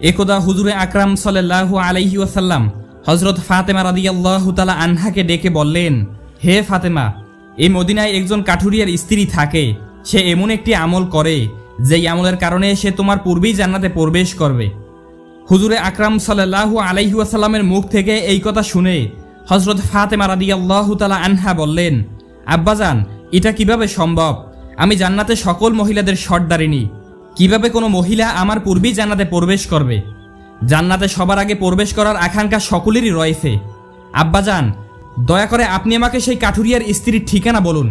একদা হুজুরে আকরাম সাল্লাল্লাহু আলাইহি ওয়াসাল্লাম হজরত ফাতেমা রাদিয়াল্লাহু তাআলা আনহাকে ডেকে বললেন, হে ফাতেমা এই মদিনায় একজন কাঠুরিয়ার স্ত্রী থাকে। সে এমন একটি আমল করে, যেই আমলের কারণে সে তোমার পূর্বেই জান্নাতে প্রবেশ করবে। হুজুরে আকরাম সাল্লাল্লাহু আলাইহি ওয়াসাল্লামের মুখ থেকে এই কথা শুনে হজরত ফাতেমা রাদিয়াল্লাহু তাআলা আনহা বললেন, আব্বাজান, এটা কীভাবে সম্ভব? আমি জান্নাতে সকল মহিলাদের সর্দারিনী। কীভাবে কোনো মহিলা আমার পূর্বেই জান্নাতে প্রবেশ করবে? জান্নাতে সবার আগে প্রবেশ করার আকাঙ্ক্ষা সকলেরই রয়েছে। আব্বাজান দয়া করে আপনি আমাকে সেই কাঠুরিয়ার স্ত্রীর ঠিকানা বলুন,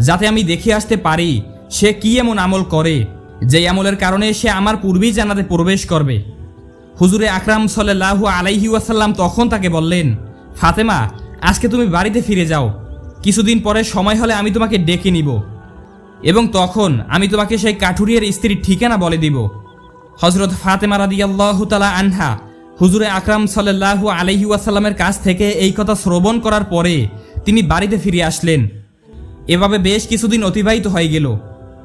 যাতে আমি দেখে আসতে পারি সে কি এমন আমল করে, যে আমলের কারণে সে আমার পূর্বেই জান্নাতে প্রবেশ করবে। হুজুরে আকরাম সাল্লাহু আলাইহি ওয়াসাল্লাম তখন তাকে বললেন, ফাতেমা, আজকে তুমি বাড়িতে ফিরে যাও। কিছুদিন পরে সময় হলে আমি তোমাকে ডেকে নিব। এবং তখন আমি তোমাকে সেই কাঠুরিয়ার স্ত্রীর ঠিকানা বলে দিব। হজরত ফাতেমা রাদিয়াল্লাহু তালা আনহা হুজুরে আকরাম সাল্লাহু আলাইহি ওয়াসাল্লামের কাছ থেকে এই কথা শ্রবণ করার পরে তিনি বাড়িতে ফিরে আসলেন। এভাবে বেশ কিছুদিন অতিবাহিত হয়ে গেল।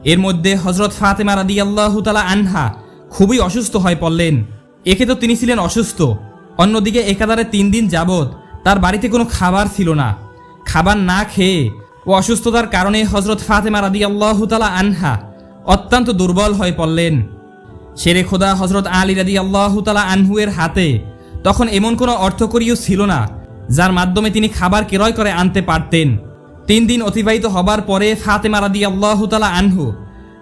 এর মধ্যে হজরত ফাতেমা রাদিয়াল্লাহু তালা আনহা খুবই অসুস্থ হয়ে পড়লেন। একে তো তিনি ছিলেন অসুস্থ। অন্যদিকে একাধারে তিন দিন যাবৎ তার বাড়িতে কোনো খাবার ছিল না। খাবার না খেয়ে ও অসুস্থতার কারণে হজরত ফাতেমা রাদিয়াল্লাহু তালা আনহা অত্যন্ত দুর্বল হয়ে পড়লেন। শেরে খোদা হজরত আলী রাদি আল্লাহ তালা আনহুয়ের হাতে তখন এমন কোনো অর্থকরীয় ছিল না, যার মাধ্যমে তিনি খাবার ক্রয় করে আনতে পারতেন। তিন দিন অতিবাহিত হবার পরে ফাতেমা রাদি আল্লাহ তালা আনহু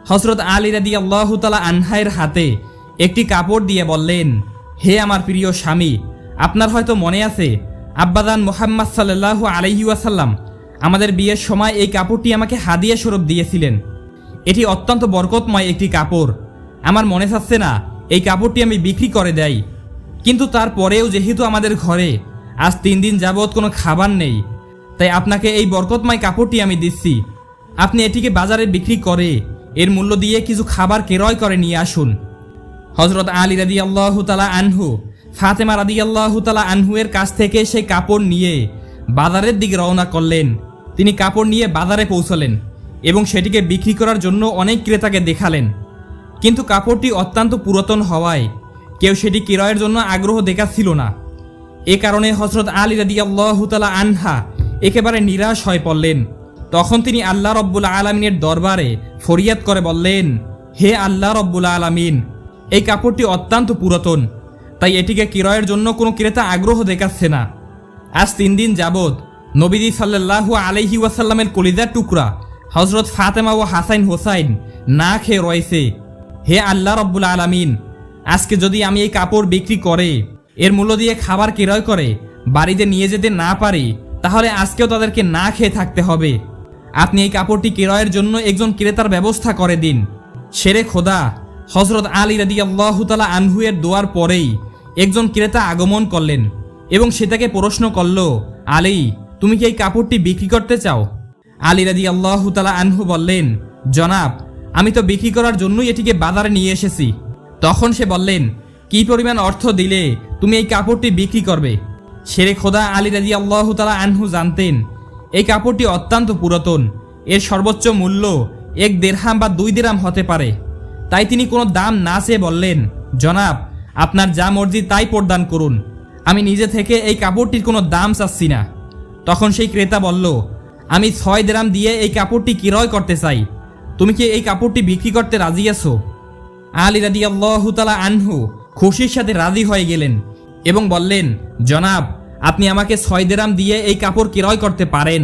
হজরত আলী রাদি আল্লাহ তালা আনহায়ের হাতে একটি কাপড় দিয়ে বললেন, হে আমার প্রিয় স্বামী, আপনার হয়তো মনে আছে আব্বাদান মোহাম্মদ সাল্লাহ আলহি ওয়াসাল্লাম আমাদের বিয়ের সময় এই কাপড়টি আমাকে হাদিয়া স্বরূপ দিয়েছিলেন। এটি অত্যন্ত বরকতময় একটি কাপড়। আমার মনে থাকছে না, এই কাপড়টি আমি বিক্রি করে দেই। কিন্তু তারপরেও যেহেতু আমাদের ঘরে আজ তিন দিন যাবৎ কোনো খাবার নেই, তাই আপনাকে এই বরকতময় কাপড়টি আমি দিচ্ছি। আপনি এটিকে বাজারে বিক্রি করে এর মূল্য দিয়ে কিছু খাবার ক্রয় করে নিয়ে আসুন। হজরত আলী রাদি আল্লাহ তালা আনহু, ফাতেমা রাদি আল্লাহ তালা আনহুয়ের কাছ থেকে সেই কাপড় নিয়ে বাজারের দিকে রওনা করলেন। তিনি কাপড় নিয়ে বাজারে পৌঁছলেন এবং সেটিকে বিক্রি করার জন্য অনেক ক্রেতাকে দেখালেন। কিন্তু কাপড়টি অত্যন্ত পুরাতন হওয়ায় কেউ সেটি ক্রয়ের জন্য আগ্রহ দেখাচ্ছিল না। এ কারণে হজরত আলী রাদি আল্লাহতালা আনহা একেবারে নিরাশ হয়ে পড়লেন। তখন তিনি আল্লাহ রব্বুল আলমিনের দরবারে ফরিয়াদ করে বললেন, হে আল্লাহ রব্বুল আলমিন, এই কাপড়টি অত্যন্ত পুরাতন, তাই এটিকে ক্রয়ের জন্য কোনো ক্রেতা আগ্রহ দেখাচ্ছে না। আজ তিন দিন যাবৎ নবীজি সাল্লাল্লাহু আলহি ওয়াসাল্লামের কলিজার টুকরা হজরত ফাতেমা ও হাসাইন হোসাইন, না খেয়ে রয়েছে। হে আল্লাহ রব্বুল আলামিন, আজকে যদি আমি এই কাপড় বিক্রি করে, এর মূল্য দিয়ে খাবার ক্রয় করে, বাড়িতে নিয়ে যেতে না পারি, তাহলে আজকেও তাদেরকে না খেয়ে থাকতে হবে। আপনি এই কাপড়টি ক্রয়ের জন্য একজন ক্রেতার ব্যবস্থা করে দিন। সেরে খোদা হজরত আলী রাদি আল্লাহতালা আনহুয়ের দোয়ার পরেই একজন ক্রেতা আগমন করলেন এবং সে তাকে প্রশ্ন করল, আলী তুমি কি এই কাপড়টি বিক্রি করতে চাও? আলী রাদি আল্লাহতালা আনহু বললেন, জনাব, আমি তো বিক্রি করার জন্যই এটিকে বাজারে নিয়ে এসেছি। তখন সে বললেন, কি পরিমাণ অর্থ দিলে তুমি এই কাপড়টি বিক্রি করবে? শেরে খোদা আলী রাজি আল্লাহ তালা আনহু জানতেন, এই কাপড়টি অত্যন্ত পুরাতন। এর সর্বোচ্চ মূল্য এক দেড়হাম বা দুই দেরাম হতে পারে। তাই তিনি কোনো দাম না চেয়ে বললেন, জনাব, আপনার যা মর্জি তাই প্রদান করুন। আমি নিজে থেকে এই কাপড়টির কোনো দাম চাচ্ছি না। তখন সেই ক্রেতা বলল, আমি ছয় দেরাম দিয়ে এই কাপড়টি ক্রয় করতে চাই। তুমি কি এই কাপড়টি বিক্রি করতে রাজি আছো? আলী রাদি আল্লাহতালা আনহু খুশির সাথে রাজি হয়ে গেলেন এবং বললেন, জনাব, আপনি আমাকে ছয় দেরাম দিয়ে এই কাপড় ক্রয় করতে পারেন।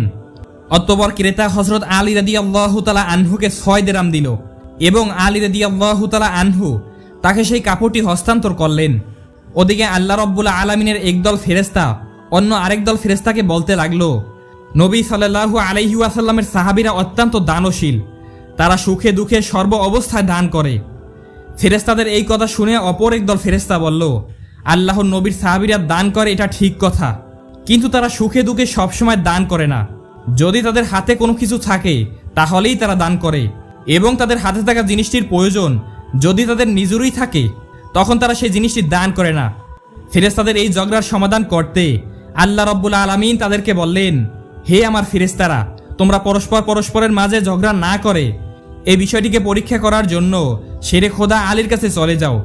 অতপর ক্রেতা হজরত আলী রাদি আল্লাহতালা আনহুকে ছয় দেরাম দিল এবং আলী রাদি আল্লাহতালা আনহু তাকে সেই কাপড়টি হস্তান্তর করলেন। ওদিকে আল্লাহ রব্বুল্লা আলমিনের একদল ফেরেস্তা অন্য আরেক দল ফেরেস্তাকে বলতে লাগল, নবী সাল্লাহু আলহি সাহাবিরা অত্যন্ত দানশীল। তারা সুখে দুঃখে সর্ব অবস্থায় দান করে। ফেরেস্তাদের এই কথা শুনে অপর একদল ফেরেস্তা বলল, আল্লাহর নবীর সাহাবিরা দান করে এটা ঠিক কথা, কিন্তু তারা সুখে দুঃখে সবসময় দান করে না। যদি তাদের হাতে কোনো কিছু থাকে, তাহলেই তারা দান করে। এবং তাদের হাতে থাকা জিনিসটির প্রয়োজন, যদি তাদের নিজেরই থাকে, তখন তারা সেই জিনিসটি দান করে না। ফেরেস্তাদের এই ঝগড়ার সমাধান করতে আল্লাহ রব্বুল আলমিন তাদেরকে বললেন, হে আমার ফেরেস্তারা তোমরা পরস্পর পরস্পরের মাঝে ঝগড়া না করে এই বিষয়টিকে পরীক্ষা করার জন্য সেরে খোদা আলীর কাছে চলে যাও।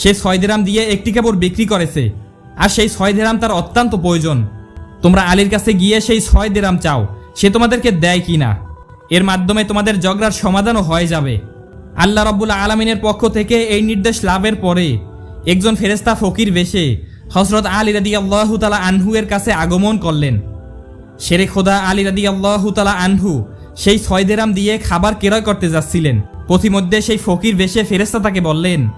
সে ছয় দেরাম দিয়ে একটি কাপড় বিক্রি করেছে, আর সেই ছয় দেরাম তার অত্যন্ত প্রয়োজন। তোমরা আলীর কাছে গিয়ে সেই ছয় দেরাম চাও, সে তোমাদেরকে দেয় কি না? এর মাধ্যমে তোমাদের ঝগড়ার সমাধানও হয়ে যাবে। আল্লাহ রব্বুল আলমিনের পক্ষ থেকে এই নির্দেশ লাভের পরে একজন ফেরেস্তা ফকির বেশে হজরত আলী রাদি আল্লাহ তালা আনহু এর কাছে আগমন করলেন। শেরে খোদা আলী রাদি আল্লাহ তালা আনহু সেই ছয় দেরাম দিয়ে খাবার ক্রয় করতে যাচ্ছিলেন। পথিমধ্যে সেই ফকির বেশে ফেরেস্তা তাকে বললেন,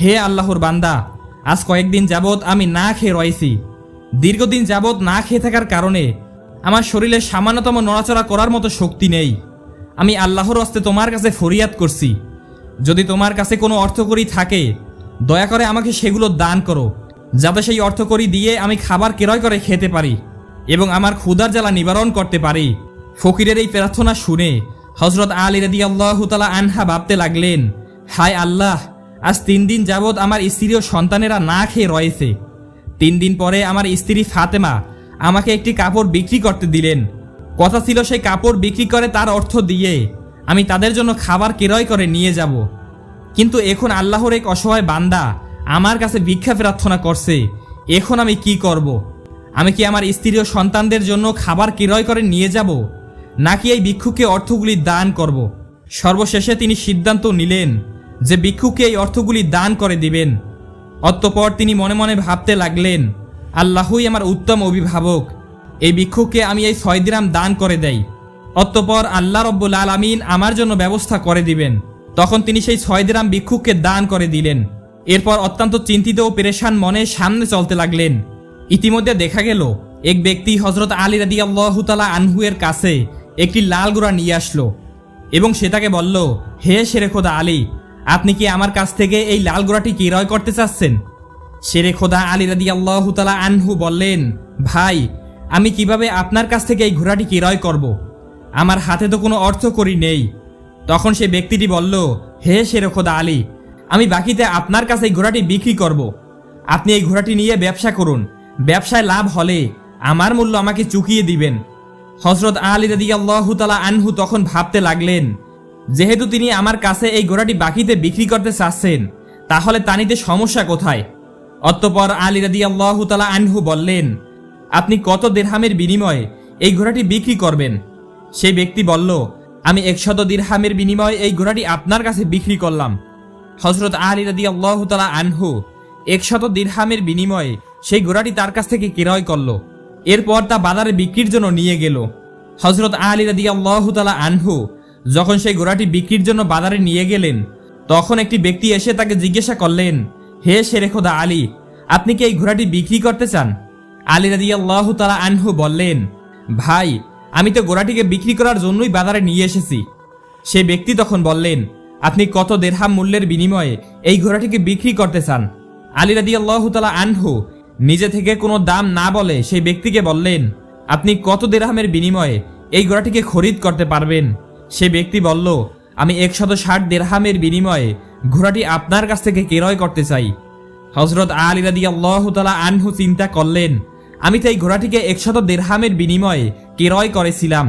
হে আল্লাহর বান্দা, আজ কয়েকদিন যাবৎ আমি না খেয়ে রয়েছি। দীর্ঘদিন যাবৎ না খেয়ে থাকার কারণে আমার শরীরে সামান্যতম নড়াচড়া করার মতো শক্তি নেই। আমি আল্লাহর হস্তে তোমার কাছে ফরিয়াদ করছি। যদি তোমার কাছে কোনো অর্থকরী থাকে, দয়া করে আমাকে সেগুলো দান করো। যাতে সেই অর্থকরী দিয়ে আমি খাবার ক্রয় করে খেতে পারি এবং আমার ক্ষুধার জ্বালা নিবারণ করতে পারি। ফকিরের এই প্রার্থনা শুনে হজরত আলী রাদি আল্লাহ তালা আনহা ভাবতে লাগলেন, হায় আল্লাহ, আজ তিন দিন যাবৎ আমার স্ত্রী ও সন্তানেরা না খেয়ে রয়েছে। তিন দিন পরে আমার স্ত্রী ফাতেমা আমাকে একটি কাপড় বিক্রি করতে দিলেন। কথা ছিল সেই কাপড় বিক্রি করে তার অর্থ দিয়ে আমি তাদের জন্য খাবার ক্রয় করে নিয়ে যাব। কিন্তু এখন আল্লাহর এক অসহায় বান্দা আমার কাছে ভিক্ষা প্রার্থনা করছে, এখন আমি কি করব। আমি কি আমার স্ত্রী ও সন্তানদের জন্য খাবার ক্রয় করে নিয়ে যাব, নাকি এই ভিক্ষুকে অর্থগুলি দান করব। সর্বশেষে তিনি সিদ্ধান্ত নিলেন যে ভিক্ষুকে এই অর্থগুলি দান করে দিবেন অতঃপর তিনি মনে মনে ভাবতে লাগলেন, আল্লাহই আমার উত্তম অভিভাবক, এই ভিক্ষুকে আমি এই ছয় দিরাম দান করে দেই অতঃপর আল্লাহ রব্বুল আলমিন আমার জন্য ব্যবস্থা করে দিবেন তখন তিনি সেই ছয় দিরাম ভিক্ষুককে দান করে দিলেন এরপর অত্যন্ত চিন্তিত ও পেরেশান মনে সামনে চলতে লাগলেন। ইতিমধ্যে দেখা গেল, এক ব্যক্তি হজরত আলী রাদি আল্লাহতালা আনহুয়ের কাছে একটি লাল গোড়া নিয়ে আসলো এবং সে তাকে বলল, হে শেরে খোদা আলী, আপনি কি আমার কাছ থেকে এই লাল গোড়াটি ক্রয় করতে চাচ্ছেন? শেরে খোদা আলী রাদি আল্লাহতালা আনহু বললেন, ভাই, আমি কীভাবে আপনার কাছ থেকে এই ঘোড়াটি ক্রয় করব। আমার হাতে তো কোনো অর্থ করি নেই। তখন সে ব্যক্তিটি বলল, হে শেরে খোদা আলী আমি বাকিতে আপনার কাছে এই ঘোড়াটি বিক্রি করব। আপনি এই ঘোড়াটি নিয়ে ব্যবসা করুন। ব্যবসায় লাভ হলে আমার মূল্য আমাকে চুকিয়ে দিবেন। হজরত আলী রাদি আল্লাহতালা আনহু তখন ভাবতে লাগলেন, যেহেতু তিনি আমার কাছে এই ঘোড়াটি বাকিতে বিক্রি করতে চাচ্ছেন, তাহলে তানিতে সমস্যা কোথায়? অতঃপর আলী রাদি আল্লাহতালা আনহু বললেন, আপনি কত দেড়হামের বিনিময়ে এই ঘোড়াটি বিক্রি করবেন? সেই ব্যক্তি বলল, আমি একশত দিরহামের বিনিময়ে এই ঘোড়াটি আপনার কাছে বিক্রি করলাম। হজরত আলী রাদি আল্লাহতালা আনহু একশত দিরহামের বিনিময়ে সেই ঘোড়াটি তার কাছ থেকে ক্রয় করল। এরপর তা বাজারে বিক্রির জন্য নিয়ে গেল। হজরত আলী রাদি আল্লাহতালা আনহু যখন সেই ঘোড়াটি বিক্রির জন্য বাজারে নিয়ে গেলেন, তখন একটি ব্যক্তি এসে তাকে জিজ্ঞাসা করলেন, হে শেরে খোদা আলী, আপনি কি এই ঘোড়াটি বিক্রি করতে চান? আলী রাদি আল্লাহ তালা আনহু বললেন, ভাই, আমি তো ঘোড়াটিকে বিক্রি করার জন্যই বাজারে নিয়ে এসেছি। সে ব্যক্তি তখন বললেন আপনি কত দেড়হাম মূল্যের বিনিময়ে এই ঘোড়াটিকে বিক্রি করতে চান? আলী রাদি আল্লাহ তালা আনহু নিজে থেকে কোনো দাম না বলে সেই ব্যক্তিকে বললেন, আপনি কত দেড়হামের বিনিময়ে এই ঘোড়াটিকে খরিদ করতে পারবেন? সে ব্যক্তি বলল, আমি একশত ষাট দেড়হামের বিনিময়ে ঘোড়াটি আপনার কাছ থেকে ক্রয় করতে চাই। হজরত আলী রাদি আল্লাহ তালা আনহু চিন্তা করলেন, আমি তো এই ঘোড়াটিকে একশত দেড়হামের বিনিময়ে ক্রয় করেছিলাম,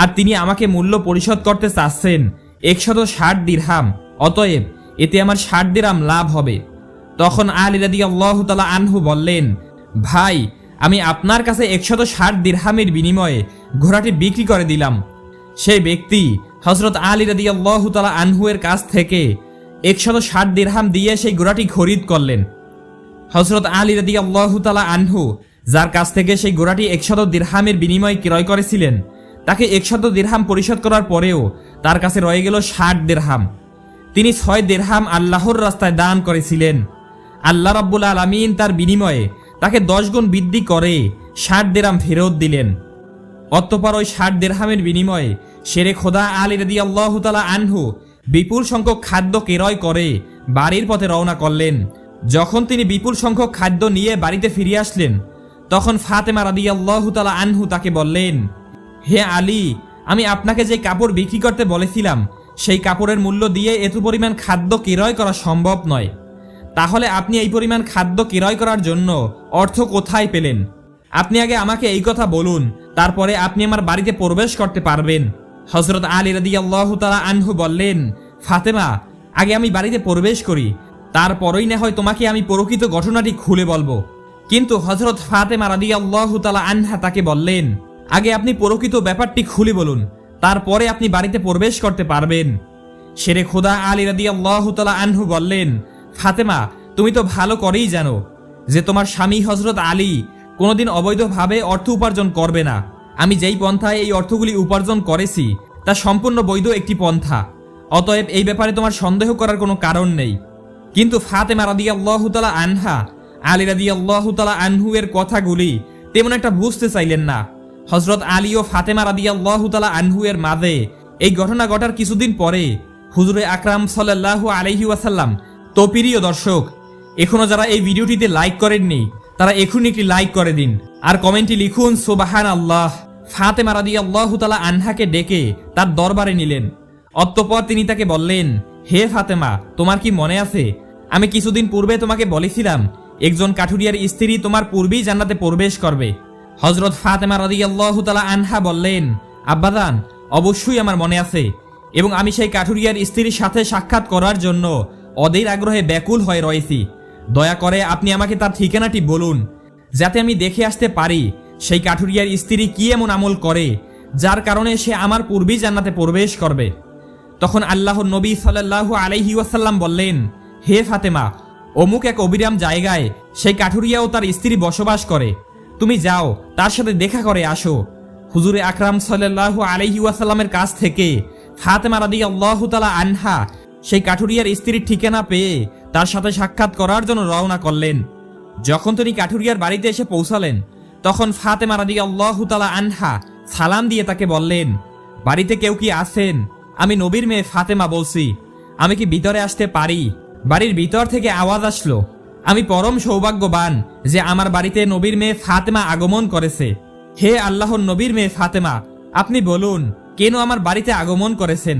আর তিনি আমাকে মূল্য পরিশোধ করতে চাচ্ছেন। একশত ষাট দিরহাম। অতএব এতে আমার ষাট দিরাম লাভ হবে। তখন আলী রাদি আল্লাহ তালা আনহু বললেন, ভাই, আমি আপনার কাছে একশত ষাট দিরহামের বিনিময়ে ঘোড়াটি বিক্রি করে দিলাম। সেই ব্যক্তি হজরত আলী রাদি আল্লাহ তালা আনহুয়ের কাছ থেকে একশত ষাট দিরহাম দিয়ে সেই ঘোড়াটি খরিদ করলেন। হজরত আলী রাদি আল্লাহ তালা আনহু যার কাছ থেকে সেই ঘোড়াটি একশত দিরহামের বিনিময়ে ক্রয় করেছিলেন, তাকে একশত দিরহাম পরিশোধ করার পরেও তার কাছে রয়ে গেল ষাট দেড়হাম। তিনি ছয় দেড়হাম আল্লাহর রাস্তায় দান করেছিলেন। আল্লাহ রাব্বুল আলমিন তার বিনিময়ে তাকে দশ গুণ বৃদ্ধি করে ষাট দেরাম ফেরত দিলেন। অতঃপর ওই ষাট দেড়হামের বিনিময়ে শেরে খোদা আলী রদি আল্লাহ তালা আনহু বিপুল সংখ্যক খাদ্য কেরয় করে বাড়ির পথে রওনা করলেন। যখন তিনি বিপুল সংখ্যক খাদ্য নিয়ে বাড়িতে ফিরে আসলেন, তখন ফাতেমা রাদি আল্লাহ তালা আনহু তাকে বললেন, হে আলী আমি আপনাকে যে কাপড় বিক্রি করতে বলেছিলাম, সেই কাপড়ের মূল্য দিয়ে এত পরিমাণ খাদ্য ক্রয় করা সম্ভব নয়। তাহলে আপনি এই পরিমাণ খাদ্য ক্রয় করার জন্য অর্থ কোথায় পেলেন? আপনি আগে আমাকে এই কথা বলুন, তারপরে আপনি আমার বাড়িতে প্রবেশ করতে পারবেন। হজরত আলী রাদি আল্লাহ তালা আনহু বললেন, ফাতেমা, আগে আমি বাড়িতে প্রবেশ করি, তারপরই না হয় তোমাকে আমি প্রকৃত ঘটনাটি খুলে বলব। কিন্তু হজরত ফাতেমা রাদি আল্লাহ তালা আনহা তাকে বললেন আগে আপনি প্রকৃত ব্যাপারটি খুলে বলুন, তারপরে আপনি বাড়িতে প্রবেশ করতে পারবেন। শেরে খোদা আলী রাদি আল্লাহতালা আনহু বললেন, ফাতেমা, তুমি তো ভালো করেই জানো যে তোমার স্বামী হজরত আলী কোনোদিন অবৈধভাবে অর্থ উপার্জন করবে না। আমি যেই পন্থায় এই অর্থগুলি উপার্জন করেছি, তা সম্পূর্ণ বৈধ একটি পন্থা। অতএব এই ব্যাপারে তোমার সন্দেহ করার কোনো কারণ নেই। কিন্তু ফাতেমা রাদি আল্লাহতালা আনহা, আলী রাদি আল্লাহতালা আনহু এর কথাগুলি তেমন একটা বুঝতে চাইলেন না। হজরত আলী ও ফাতেমা রাদি আল্লাহতালা আনহু এর মাঝে এই ঘটনা ঘটার কিছুদিন পরে হুজুরে আকরাম সাল্লাহু আলহি ওয়াসাল্লাম, তো প্রিয় দর্শক, এখনও যারা এই ভিডিওটিতে লাইক করেননি, তারা এখনই একটি লাইক করে দিন। আর কমেন্টে লিখুন সোবাহান আল্লাহ ফাতেমা রাদি আল্লাহতালা আনহাকে ডেকে তার দরবারে নিলেন। অতঃপর তিনি তাকে বললেন, হে ফাতেমা, তোমার কি মনে আছে? আমি কিছুদিন পূর্বে তোমাকে বলেছিলাম, একজন কাঠুরিয়ার স্ত্রী তোমার পূর্বেই জান্নাতে প্রবেশ করবে। হজরত ফাতেমা রাদিয়াল্লাহু তালা আনহা বললেন আব্বাদান অবশ্যই আমার মনে আছে এবং আমি সেই কাঠুরিয়ার স্ত্রীর সাথে সাক্ষাৎ করার জন্য অধীর আগ্রহে ব্যাকুল হয়ে রয়েছি। দয়া করে আপনি আমাকে তার ঠিকানাটি বলুন, যাতে আমি দেখে আসতে পারি সেই কাঠুরিয়ার স্ত্রী কি এমন আমল করে, যার কারণে সে আমার পূর্বেই জান্নাতে প্রবেশ করবে। তখন আল্লাহ নবী সাল্লাল্লাহু আলাইহি ওয়াসাল্লাম বললেন, হে ফাতেমা, অমুক এক অবিরাম জায়গায় সেই কাঠুরিয়াও তার স্ত্রী বসবাস করে। তুমি যাও, তার সাথে দেখা করে আসো। হুজুরে আকরাম সাল্লাল্লাহু আলাইহি ওয়াসাল্লামের কাছ থেকে ফাতেমা রাদি আল্লাহ তালা আনহা সেই কাঠুরিয়ার স্ত্রীর ঠিকানা পেয়ে তার সাথে সাক্ষাৎ করার জন্য রওনা করলেন। যখন তিনি কাঠুরিয়ার বাড়িতে এসে পৌঁছালেন, তখন ফাতেমা রাদি আল্লাহ তালা আনহা সালাম দিয়ে তাকে বললেন, বাড়িতে কেউ কি আছেন? আমি নবীর মেয়ে ফাতেমা বলছি। আমি কি ভিতরে আসতে পারি? বাড়ির ভিতর থেকে আওয়াজ আসলো। আমি পরম সৌভাগ্যবান যে আমার বাড়িতে নবীর মেয়ে ফাতেমা আগমন করেছে। হে আল্লাহর নবীর মেয়ে ফাতেমা, আপনি বলুন, কেন আমার বাড়িতে আগমন করেছেন?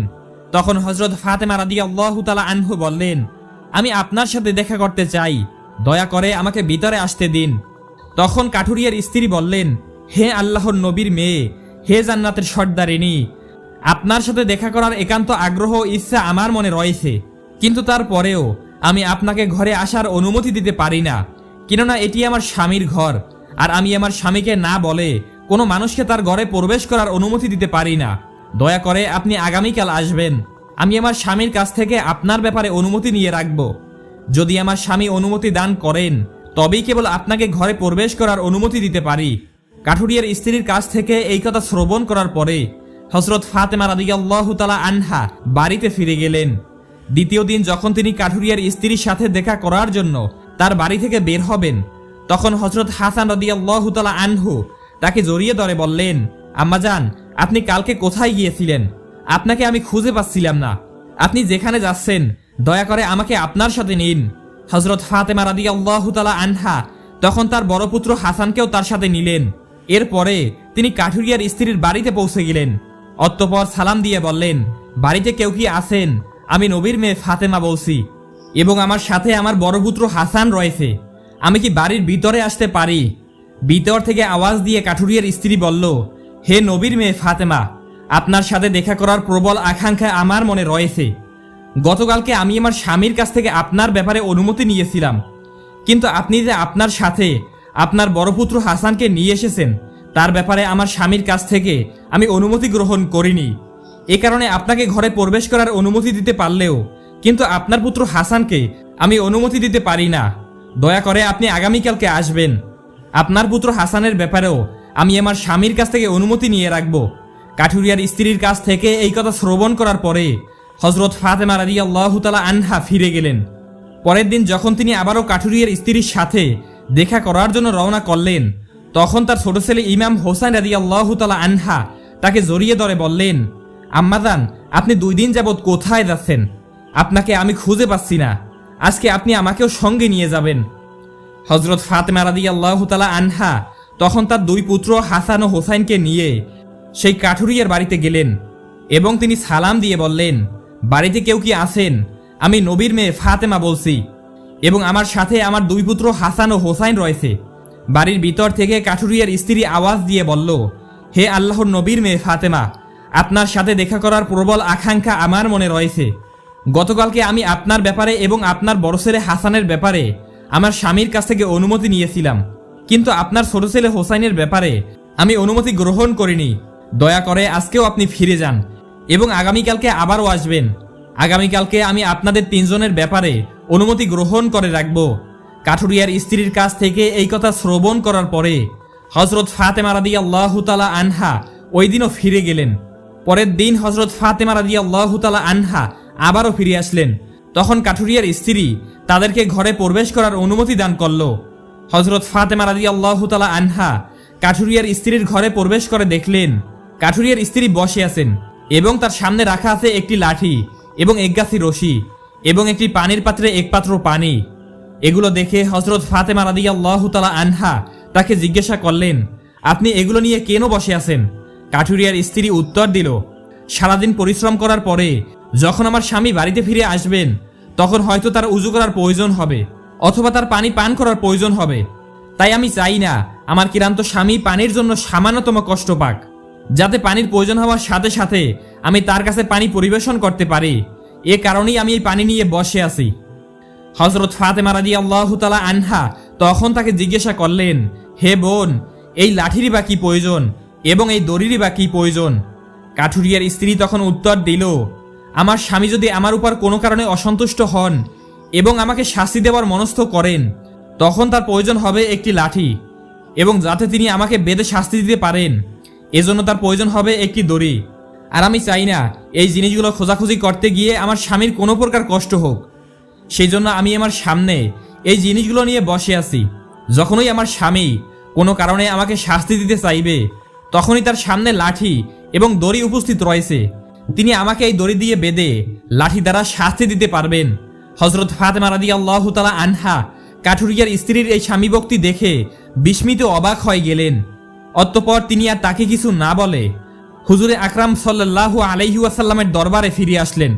তখন হজরত ফাতেমা রাদি আল্লাহ তালা আনহু বললেন, আমি আপনার সাথে দেখা করতে চাই, দয়া করে আমাকে ভিতরে আসতে দিন। তখন কাঠুরিয়ার স্ত্রী বললেন, হে আল্লাহর নবীর মেয়ে, হে জান্নাতের সর্দারিনী, আপনার সাথে দেখা করার একান্ত আগ্রহ ইচ্ছা আমার মনে রয়েছে। কিন্তু তারপরেও আমি আপনাকে ঘরে আসার অনুমতি দিতে পারি না, কেননা এটি আমার স্বামীর ঘর, আর আমি আমার স্বামীকে না বলে কোনো মানুষকে তার ঘরে প্রবেশ করার অনুমতি দিতে পারি না। দয়া করে আপনি আগামীকাল আসবেন। আমি আমার স্বামীর কাছ থেকে আপনার ব্যাপারে অনুমতি নিয়ে রাখব। যদি আমার স্বামী অনুমতি দান করেন, তবেই কেবল আপনাকে ঘরে প্রবেশ করার অনুমতি দিতে পারি। কাঠুরিয়ার স্ত্রীর কাছ থেকে এই কথা শ্রবণ করার পরে হজরত ফাতেমা রাদিয়াল্লাহু তালা আনহা বাড়িতে ফিরে গেলেন। দ্বিতীয় দিন যখন তিনি কাঠুরিয়ার স্ত্রীর সাথে দেখা করার জন্য তার বাড়ি থেকে বের হবেন, তখন হজরত হাসান রাদিয়াল্লাহু তালা আনহু তাকে জড়িয়ে ধরে বললেন আম্মাজান আপনি কালকে কোথায় গিয়েছিলেন? আপনাকে আমি খুঁজে পাচ্ছিলাম না। আপনি যেখানে যাচ্ছেন, দয়া করে আমাকে আপনার সাথে নিন। হজরত ফাতেমা রাদিয়াল্লাহু তালা আনহা তখন তার বড় পুত্র হাসানকেও তার সাথে নিলেন। এরপরে তিনি কাঠুরিয়ার স্ত্রীর বাড়িতে পৌঁছে গেলেন। অতঃপর সালাম দিয়ে বললেন, বাড়িতে কেউ কি আছেন? আমি নবীর মেয়ে ফাতেমা বলছি, এবং আমার সাথে আমার বড় পুত্র হাসান রয়েছে। আমি কি বাড়ির ভিতরে আসতে পারি? ভিতর থেকে আওয়াজ দিয়ে কাঠুরিয়ার স্ত্রী বলল, হে নবীর মেয়ে ফাতেমা, আপনার সাথে দেখা করার প্রবল আকাঙ্ক্ষা আমার মনে রয়েছে। গতকালকে আমি আমার স্বামীর কাছ থেকে আপনার ব্যাপারে অনুমতি নিয়েছিলাম। কিন্তু আপনি যে আপনার সাথে আপনার বড় পুত্র হাসানকে নিয়ে এসেছেন, তার ব্যাপারে আমার স্বামীর কাছ থেকে আমি অনুমতি গ্রহণ করিনি। এ কারণে আপনাকে ঘরে প্রবেশ করার অনুমতি দিতে পারলেও, কিন্তু আপনার পুত্র হাসানকে আমি অনুমতি দিতে পারি না। দয়া করে আপনি আগামীকালকে আসবেন। আপনার পুত্র হাসানের ব্যাপারেও আমি আমার স্বামীর কাছ থেকে অনুমতি নিয়ে রাখব। কাঠুরিয়ার স্ত্রীর কাছ থেকে এই কথা শ্রবণ করার পরে হজরত ফাতেমা রাদি আল্লাহ তালা আনহা ফিরে গেলেন। পরের দিন যখন তিনি আবারও কাঠুরিয়ার স্ত্রীর সাথে দেখা করার জন্য রওনা করলেন, তখন তার ছোট ছেলে ইমাম হোসাইন রাদি আল্লাহ তালা আনহা তাকে জড়িয়ে ধরে বললেন আম্মাদান আপনি দুই দিন যাবৎ কোথায় যাচ্ছেন? আপনাকে আমি খুঁজে পাচ্ছি না। আজকে আপনি আমাকেও সঙ্গে নিয়ে যাবেন। হজরত ফাতেমা রাদি আল্লাহ তালা আনহা তখন তার দুই পুত্র হাসান ও হোসাইনকে নিয়ে সেই কাঠুরিয়ার বাড়িতে গেলেন এবং তিনি সালাম দিয়ে বললেন, বাড়িতে কেউ কি আছেন? আমি নবীর মেয়ে ফাতেমা বলছি এবং আমার সাথে আমার দুই পুত্র হাসান ও হোসাইন রয়েছে। বাড়ির ভিতর থেকে কাঠুরিয়ার স্ত্রী আওয়াজ দিয়ে বলল, হে আল্লাহর নবীর মেয়ে ফাতেমা আপনার সাথে দেখা করার প্রবল আকাঙ্ক্ষা আমার মনে রয়েছে। গতকালকে আমি আপনার ব্যাপারে এবং আপনার বড় ছেলে হাসানের ব্যাপারে আমার স্বামীর কাছ থেকে অনুমতি নিয়েছিলাম। কিন্তু আপনার ছোট ছেলে হোসাইনের ব্যাপারে আমি অনুমতি গ্রহণ করিনি। দয়া করে আজকেও আপনি ফিরে যান এবং আগামীকালকে আবারও আসবেন। আগামীকালকে আমি আপনাদের তিনজনের ব্যাপারে অনুমতি গ্রহণ করে রাখব। কাঠুরিয়ার স্ত্রীর কাছ থেকে এই কথা শ্রবণ করার পরে হজরত ফাতেমা রাদি আল্লাহ তালা আনহা ওই দিনও ফিরে গেলেন। পরের দিন হজরত ফাতেমা রাদি আল্লাহ তালা আনহা আবারও ফিরে আসলেন। তখন কাঠুরিয়ার স্ত্রী তাদেরকে ঘরে প্রবেশ করার অনুমতি দান করল। হজরত ফাতেমা রাদি আল্লাহ তালা আনহা কাঠুরিয়ার স্ত্রীর ঘরে প্রবেশ করে দেখলেন, কাঠুরিয়ার স্ত্রী বসে আছেন এবং তার সামনে রাখা আছে একটি লাঠি এবং একগাছি রশি এবং একটি পানির পাত্রে এক পাত্র পানি। এগুলো দেখে হজরত ফাতেমা রাদি আল্লাহ তালা আনহা তাকে জিজ্ঞাসা করলেন, আপনি এগুলো নিয়ে কেন বসে আছেন? কাঠুরিয়ার স্ত্রী উত্তর দিল, সারাদিন পরিশ্রম করার পরে যখন আমার স্বামী বাড়িতে ফিরে আসবেন, তখন হয়তো তার উজু করার প্রয়োজন হবে, অথবা তার পানি পান করার প্রয়োজন হবে। তাই আমি চাই না আমার কিরান্ত স্বামী পানির জন্য সামান্যতম কষ্ট পাক। যাতে পানির প্রয়োজন হওয়ার সাথে সাথে আমি তার কাছে পানি পরিবেশন করতে পারি। এ কারণেই আমি এই পানি নিয়ে বসে আছি। হজরত ফাতেমা রাজি আল্লাহ তালা আনহা তখন তাকে জিজ্ঞাসা করলেন, হে বোন, এই লাঠিরই বা কি প্রয়োজন? এবং এই দড়িরই বা কি প্রয়োজন? কাঠুরিয়ার স্ত্রী তখন উত্তর দিল, আমার স্বামী যদি আমার উপর কোনো কারণে অসন্তুষ্ট হন এবং আমাকে শাস্তি দেওয়ার মনস্থ করেন, তখন তার প্রয়োজন হবে একটি লাঠি এবং যাতে তিনি আমাকে বেদে শাস্তি দিতে পারেন। এজন্য তার প্রয়োজন হবে একটি দড়ি। আর আমি চাই না এই জিনিসগুলো খোঁজাখুঁজি করতে গিয়ে আমার স্বামীর কোনো প্রকার কষ্ট হোক। সেই জন্য আমি আমার সামনে এই জিনিসগুলো নিয়ে বসে আছি। যখনই আমার স্বামী কোনো কারণে আমাকে শাস্তি দিতে চাইবে তখনই তার সামনে লাঠি এবং দড়ি উপস্থিত রয়েছে। তিনি আমাকে এই দড়ি দিয়ে বেঁধে লাঠি দ্বারা শাস্তি দিতে পারবেন। হজরত ফাতেমা রাদি আল্লাহ তালা আনহা কাঠুরিয়ার স্ত্রীর এই স্বামী ভক্তি দেখে বিস্মিত অবাক হয়ে গেলেন। অতঃপর তিনি আর তাকে কিছু না বলে হুজুরে আকরাম সাল্লাহু আলাইহি ওয়াসাল্লামের দরবারে ফিরে আসলেন।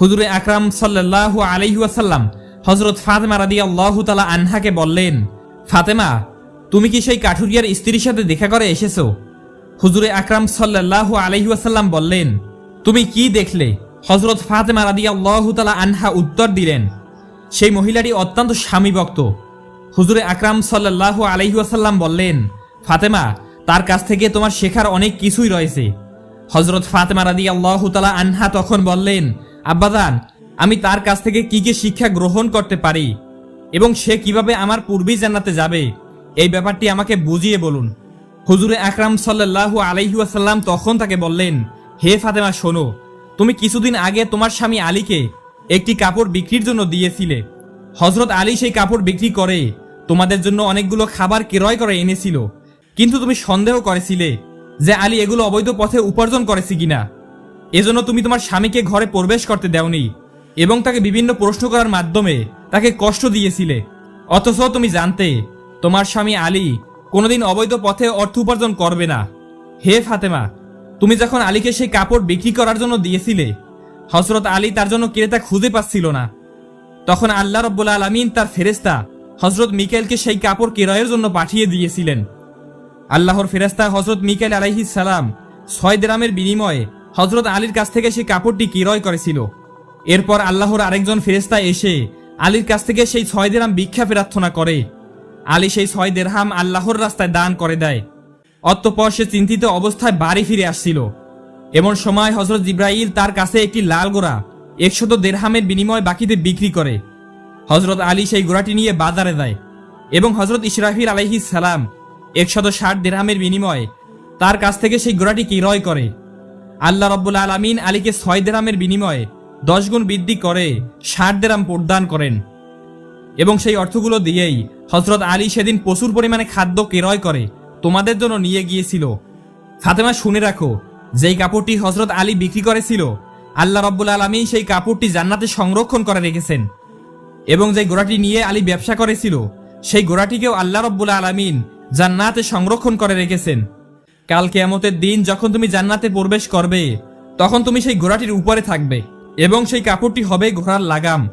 হুজুরে আকরাম সাল্লাহু আলাইহি ওয়াসাল্লাম হজরত ফাতেমা রাদি আল্লাহ তালা আনহাকে বললেন, ফাতেমা, তুমি কি সেই কাঠুরিয়ার স্ত্রীর সাথে দেখা করে এসেছ? হুজুরে আকরাম সাল্লাহু আলাইহি ওয়াসাল্লাম বললেন, তুমি কি দেখলে? হজরত ফাতেমা রাদি আল্লাহ তালা আনহা উত্তর দিলেন, সেই মহিলাটি অত্যন্ত স্বামীভক্ত হুজুরে আকরাম সাল্লাহু আলাইহি ওয়াসাল্লাম বললেন, ফাতেমা, তার কাছ থেকে তোমার শেখার অনেক কিছুই রয়েছে। হজরত ফাতেমা রাদি আল্লাহ তালা আনহা তখন বললেন আব্বাদান আমি তার কাছ থেকে কি কি শিক্ষা গ্রহণ করতে পারি এবং সে কীভাবে আমার পূর্বেই জান্নাতে যাবে? এই ব্যাপারটি আমাকে বুঝিয়ে বলুন। হুজুরে আকরাম সাল্লাহু আলাইহুয়াসাল্লাম তখন তাকে বললেন, হে ফাতেমা, শোনো, তুমি কিছুদিন আগে তোমার স্বামী আলীকে একটি কাপড় বিক্রির জন্য দিয়েছিলে। হজরত আলী সেই কাপড় বিক্রি করে, তোমাদের জন্য অনেকগুলো খাবার ক্রয় করে এনেছিল। কিন্তু তুমি সন্দেহ করেছিলে যে আলী এগুলো অবৈধ পথে উপার্জন করেছে কিনা। এজন্য তুমি তোমার স্বামীকে ঘরে প্রবেশ করতে দেওনি এবং তাকে বিভিন্ন প্রশ্ন করার মাধ্যমে তাকে কষ্ট দিয়েছিলে। অথচ তুমি জানতে, তোমার স্বামী আলী কোনোদিন অবৈধ পথে অর্থ উপার্জন করবে না। হে ফাতেমা, তুমি যখন আলীকে সেই কাপড় বিক্রি করার জন্য দিয়েছিলে হজরত আলী তার জন্য ক্রেতা খুঁজে পাচ্ছিল না। তখন আল্লাহ রব্বুল আলমিন তার ফেরেস্তা হজরত মিকেলকে সেই কাপড় কেরয়ের জন্য পাঠিয়ে দিয়েছিলেন। আল্লাহর ফেরেস্তা হজরত মিকেল আলাইহিস সালাম ছয় দেরামের বিনিময়ে হজরত আলীর কাছ থেকে সেই কাপড়টি ক্রয় করেছিল। এরপর আল্লাহর আরেকজন ফেরেস্তা এসে আলীর কাছ থেকে সেই ছয় দেরাম ভিক্ষা প্রার্থনা করে। আলী সেই ছয় দেরহাম আল্লাহর রাস্তায় দান করে দেয়। অতঃপর সে চিন্তিত অবস্থায় বাড়ি ফিরে আসছিল। এমন সময় হজরত জিব্রাইল তার কাছে একটি লাল গোড়া, একশত দেড়হামের বিনিময় বাকিতে বিক্রি করে। হজরত আলী সেই গোড়াটি নিয়ে বাজারে দেয় এবং হজরত ইসরাফিল আলহি সালাম একশত ষাট দেড়হামের বিনিময়ে তার কাছ থেকে সেই গোড়াটি ক্রয় করে। আল্লাহ রব্বুল আলমিন আলীকে ছয় দেরামের বিনিময়ে দশ গুণ বৃদ্ধি করে ষাট দেরাম প্রদান করেন। এবং সেই অর্থগুলো দিয়েই হজরত আলী সেদিন প্রচুর পরিমাণে খাদ্য ক্রয় করে তোমাদের জন্য নিয়ে গিয়েছিল। ফাতেমা শুনে রাখো, যেই কাপড়টি হজরত আলী বিক্রি করেছিল, আল্লাহ রব্বুল আলমী সেই কাপড়টি জান্নাতে সংরক্ষণ করে রেখেছেন। এবং যে গোড়াটি নিয়ে আলী ব্যবসা করেছিল, সেই গোড়াটিকেও আল্লাহ রব্বুল আলমিন জান্নাতে সংরক্ষণ করে রেখেছেন। কাল কেয়ামতের দিন যখন তুমি জান্নাতে প্রবেশ করবে, তখন তুমি সেই ঘোড়াটির উপরে থাকবে এবং সেই কাপড়টি হবে ঘোড়ার লাগাম।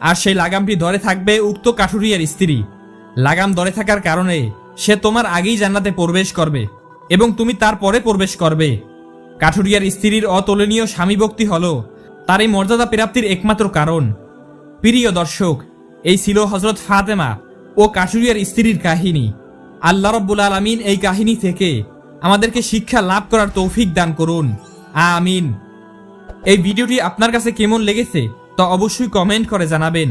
আর সেই লাগামটি ধরে থাকবে উক্ত কাঠুরিয়ার স্ত্রী। লাগাম ধরে থাকার কারণে সে তোমার আগেই জান্নাতে প্রবেশ করবে এবং তুমি তারপরে প্রবেশ করবে। কাঠুরিয়ার স্ত্রীর অতুলনীয় স্বামী ভক্তি হল তার এই মর্যাদা প্রাপ্তির একমাত্র কারণ। প্রিয় দর্শক, এই ছিল হজরত ফাতেমা ও কাশুরিয়ার স্ত্রীর কাহিনী। আল্লাহ রব্বুল আলমিন এই কাহিনী থেকে আমাদেরকে শিক্ষা লাভ করার তৌফিক দান করুন। আমিন। এই ভিডিওটি আপনার কাছে কেমন লেগেছে তা অবশ্যই কমেন্ট করে জানাবেন।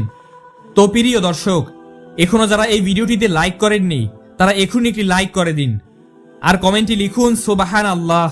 তো প্রিয় দর্শক এখনও যারা এই ভিডিওটিতে লাইক করেননি, তারা এখনই একটি লাইক করে দিন। আর কমেন্টে লিখুন সোবাহান আল্লাহ